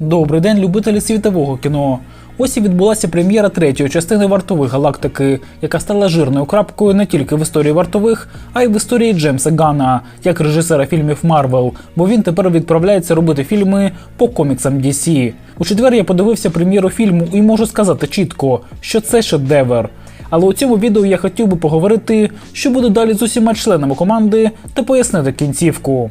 Добрий день, любителі світового кіно. Ось і відбулася прем'єра третьої частини вартових галактики, яка стала жирною крапкою не тільки в історії вартових, а й в історії Джеймса Ганна, як режисера фільмів Марвел, бо він тепер відправляється робити фільми по коміксам DC. У четвер я подивився прем'єру фільму і можу сказати чітко, що це шедевр. Але у цьому відео я хотів би поговорити, що буде далі з усіма членами команди, та пояснити кінцівку.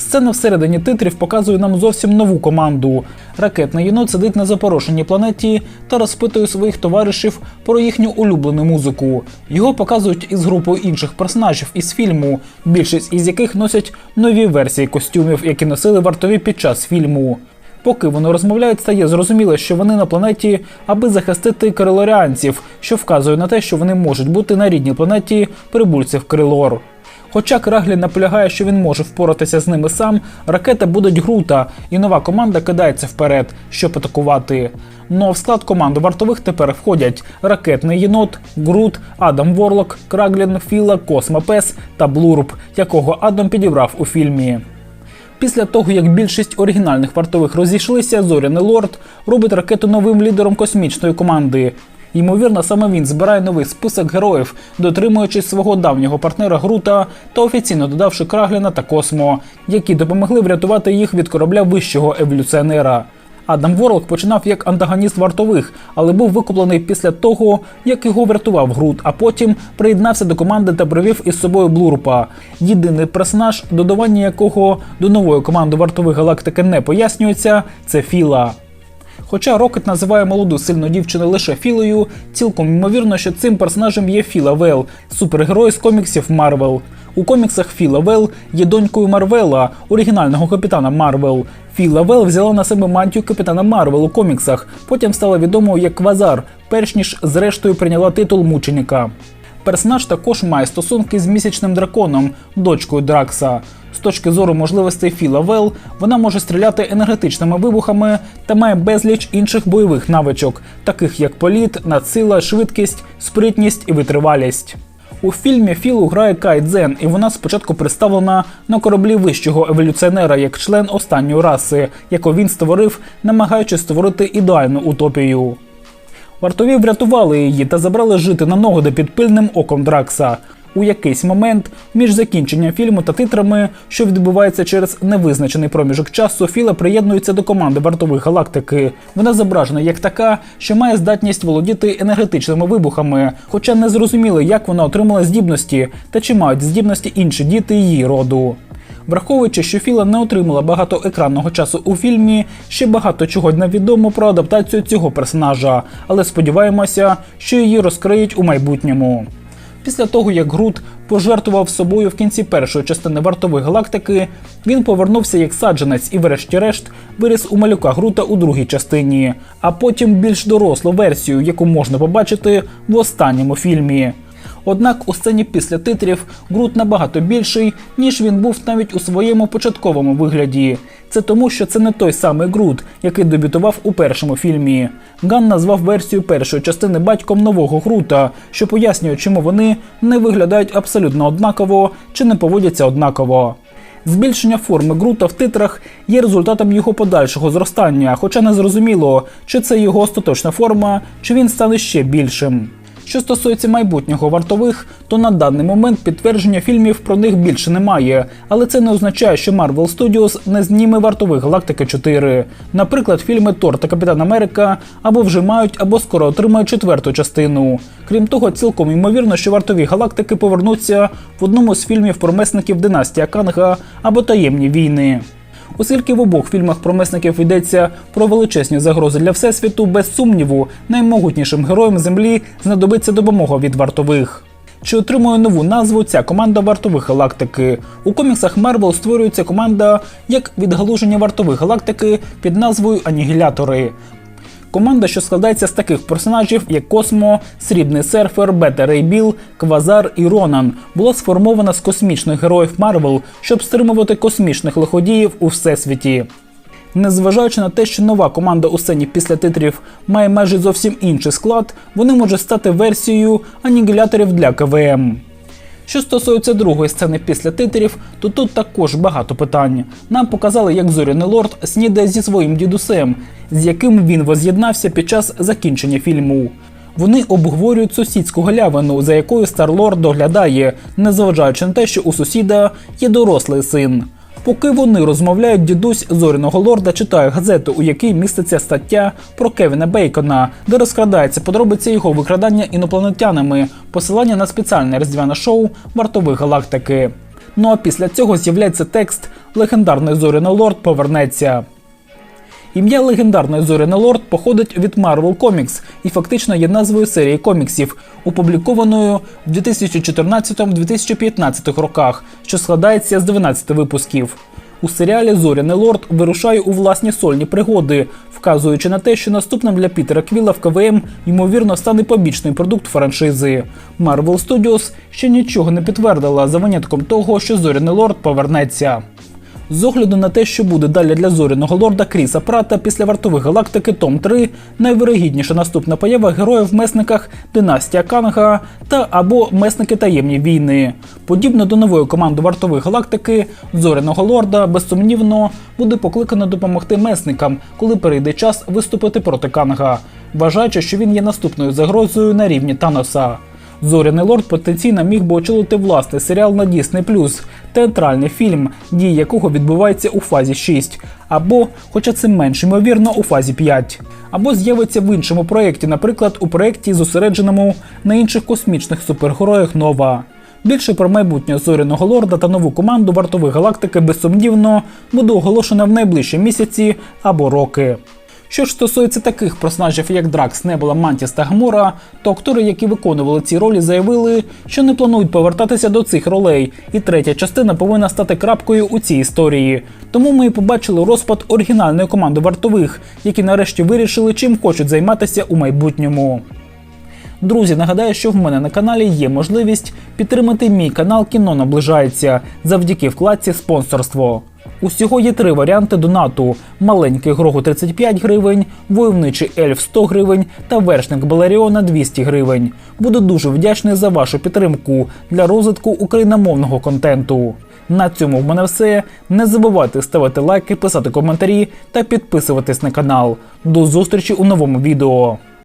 Сцена всередині титрів показує нам зовсім нову команду. Ракетний єнот сидить на запорошеній планеті та розпитує своїх товаришів про їхню улюблену музику. Його показують із групою інших персонажів із фільму, більшість із яких носять нові версії костюмів, які носили вартові під час фільму. Поки вони розмовляють, стає зрозуміло, що вони на планеті, аби захистити крилоріанців, що вказує на те, що вони можуть бути на рідній планеті прибульців Крилор. Хоча Краглі наполягає, що він може впоратися з ними сам, ракета будуть Грута, і нова команда кидається вперед, щоб атакувати. Ну а в склад команди вартових тепер входять ракетний єнот, Грут, Адам Ворлок, Краглін, Філа, Космо Пес та Блурб, якого Адам підібрав у фільмі. Після того, як більшість оригінальних вартових розійшлися, Зоряний Лорд робить ракету новим лідером космічної команди. Ймовірно, саме він збирає новий список героїв, дотримуючись свого давнього партнера Грута та офіційно додавши Крагліна та Космо, які допомогли врятувати їх від корабля вищого еволюціонера. Адам Ворлок починав як антагоніст вартових, але був викуплений після того, як його врятував Грут, а потім приєднався до команди та привів із собою Блурпа. Єдиний персонаж, додавання якого до нової команди вартових галактики не пояснюється, це Філа. Хоча Рокет називає молоду сильну дівчину лише Філою, цілком ймовірно, що цим персонажем є Філа Вел, супергерой з коміксів Марвел. У коміксах Філа Вел є донькою Марвела, оригінального капітана Марвел. Філа Вел взяла на себе мантію капітана Марвел у коміксах, потім стала відомою як Квазар, перш ніж зрештою прийняла титул мученика. Персонаж також має стосунки з місячним драконом, дочкою Дракса. З точки зору можливостей Філа Вел, вона може стріляти енергетичними вибухами та має безліч інших бойових навичок, таких як політ, надсила, швидкість, спритність і витривалість. У фільмі Філу грає Кай Дзен, і вона спочатку представлена на кораблі вищого еволюціонера як член останньої раси, яку він створив, намагаючись створити ідеальну утопію. Вартові врятували її та забрали жити на ногоди під пильним оком Дракса. У якийсь момент між закінченням фільму та титрами, що відбувається через невизначений проміжок часу, Філа приєднується до команди вартових галактики. Вона зображена як така, що має здатність володіти енергетичними вибухами, хоча не зрозуміло, як вона отримала здібності та чи мають здібності інші діти її роду. Враховуючи, що Філа не отримала багато екранного часу у фільмі, ще багато чого невідомо про адаптацію цього персонажа, але сподіваємося, що її розкриють у майбутньому. Після того, як Грут пожертвував собою в кінці першої частини вартової галактики, він повернувся як саджанець і, врешті-решт, виріс у малюка Грута у другій частині, а потім більш дорослу версію, яку можна побачити в останньому фільмі. Однак у сцені після титрів Грут набагато більший, ніж він був навіть у своєму початковому вигляді. Це тому, що це не той самий Грут, який дебютував у першому фільмі. Ган назвав версію першої частини батьком нового Грута, що пояснює, чому вони не виглядають абсолютно однаково чи не поводяться однаково. Збільшення форми Грута в титрах є результатом його подальшого зростання, хоча не зрозуміло, чи це його остаточна форма, чи він стане ще більшим. Що стосується майбутнього вартових, то на даний момент підтвердження фільмів про них більше немає, але це не означає, що Marvel Studios не зніме вартових Галактики 4. Наприклад, фільми Тор та Капітан Америка або вже мають, або скоро отримають четверту частину. Крім того, цілком ймовірно, що вартові галактики повернуться в одному з фільмів про месників Династія Канга або Таємні війни. Оскільки в обох фільмах про месників йдеться про величезні загрози для всесвіту, без сумніву, наймогутнішим героям землі знадобиться допомога від вартових. Чи отримує нову назву ця команда вартових галактики? У коміксах Марвел створюється команда як відгалуження вартових галактики під назвою Анігілятори. Команда, що складається з таких персонажів, як Космо, Срібний серфер, Бета Рей Біл, Квазар і Ронан, була сформована з космічних героїв Марвел, щоб стримувати космічних лиходіїв у всесвіті. Незважаючи на те, що нова команда у сцені після титрів має майже зовсім інший склад, вони можуть стати версією анігіляторів для КВМ. Що стосується другої сцени після титрів, то тут також багато питань. Нам показали, як Зоряний Лорд снідає зі своїм дідусем, з яким він воз'єднався під час закінчення фільму. Вони обговорюють сусідську галявину, за якою Старлорд доглядає, незважаючи на те, що у сусіда є дорослий син. Поки вони розмовляють, дідусь зоряного лорда читає газету, у якій міститься стаття про Кевіна Бейкона, де розкрадається подробиці його викрадання інопланетянами, посилання на спеціальне різдвяне шоу вартові галактики. Ну а після цього з'являється текст Легендарний зоряний лорд повернеться. Ім'я легендарної Зоряний Лорд походить від Marvel Comics і фактично є назвою серії коміксів, опублікованою в 2014-2015 роках, що складається з 12 випусків. У серіалі Зоряний Лорд вирушає у власні сольні пригоди, вказуючи на те, що наступним для Пітера Квіла в КВМ ймовірно стане побічний продукт франшизи. Marvel Studios ще нічого не підтвердила за винятком того, що Зоряний Лорд повернеться. З огляду на те, що буде далі для зоряного лорда Кріса Прата після вартових галактики Том 3, найвирогідніша наступна поява героїв в месниках Династія Канга та або Месники таємні війни. Подібно до нової команди вартових галактики, зоряного лорда безсумнівно буде покликано допомогти месникам, коли перейде час виступити проти Канга, вважаючи, що він є наступною загрозою на рівні Таноса. Зоряний лорд потенційно міг би очолити власний серіал на Disney+, театральний фільм, дії якого відбувається у фазі 6, або, хоча це менш ймовірно, у фазі 5, або з'явиться в іншому проєкті, наприклад, у проєкті, зосередженому на інших космічних супергероях Нова. Більше про майбутнє зоряного лорда та нову команду вартових галактики безсумнівно буде оголошено в найближчі місяці або роки. Що ж стосується таких персонажів, як Дракс, Небула, Мантіс та Гамора, то актори, які виконували ці ролі, заявили, що не планують повертатися до цих ролей, і третя частина повинна стати крапкою у цій історії. Тому ми і побачили розпад оригінальної команди вартових, які нарешті вирішили, чим хочуть займатися у майбутньому. Друзі, нагадаю, що в мене на каналі є можливість підтримати мій канал Кіно наближається завдяки вкладці спонсорство. Усього є три варіанти донату: маленький Грогу 35 гривень, войовничий ельф 100 гривень та вершник Балеріона 200 гривень. Буду дуже вдячний за вашу підтримку для розвитку україномовного контенту. На цьому в мене все. Не забувайте ставити лайки, писати коментарі та підписуватись на канал. До зустрічі у новому відео.